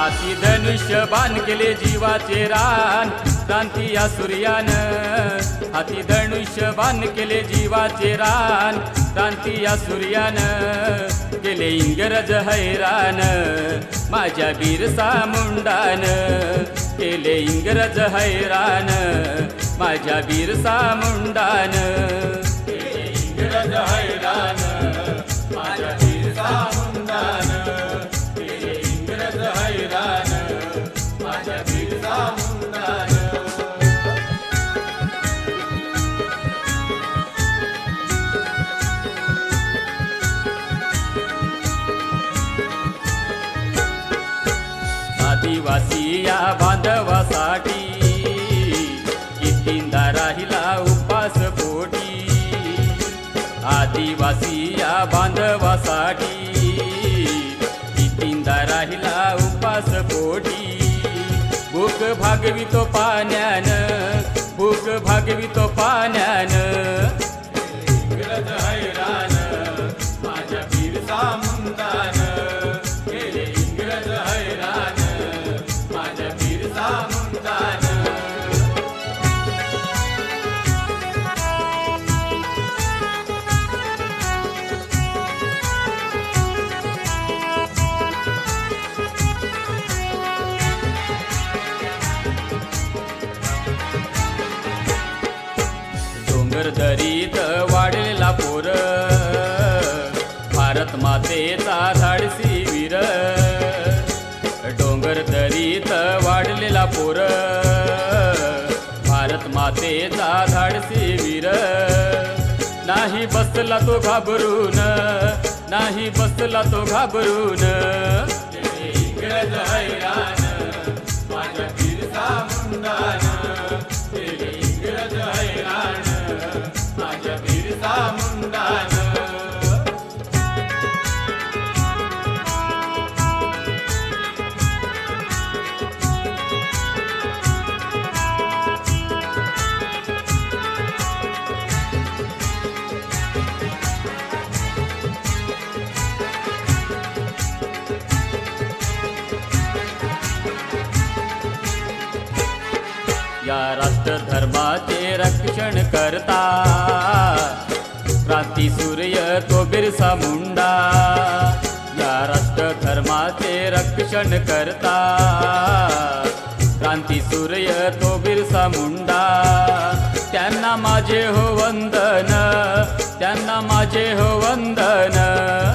हाती धनुष्य बाण केले जीवाचे रान. क्रांती या सूर्यान हाती धनुष्य बाण केले जीवाचे रान. क्रांती या सूर्यान केले इंग्रज हैरान. माझ्या बिरसा मुंडान केले इंग्रज हैरान. माझ्या बिरसा मुंडान केले इंग्रज हैरान. माझ्या बिरसा आदिवासी या बांधवासाठी. कितींदा राहिला उपास पोटी. आदिवासी या बांधवासाठी. कितींदा राहिला उपास पोटी. भूक भागवितो पाण्यानं भूक भागवितो पाण्यानं. घरदरीत दरीत वाढलेला पोर. भारत मातेचा धाडसी वीर. डोंगर दरीत वाढलेला पोर. भारत मातेचा धाडसी वीर. नाही बसला तो घाबरून नाही बसला तो घाबरून. या राष्ट्र धर्माचे रक्षण करता. क्रांती सूर्य तो बिरसा मुंडा. या राष्ट्र धर्माचे रक्षण करता. क्रांती सूर्य तो बिरसा मुंडा. त्यांना माझे हो वंदन त्यांना माझे हो वंदन.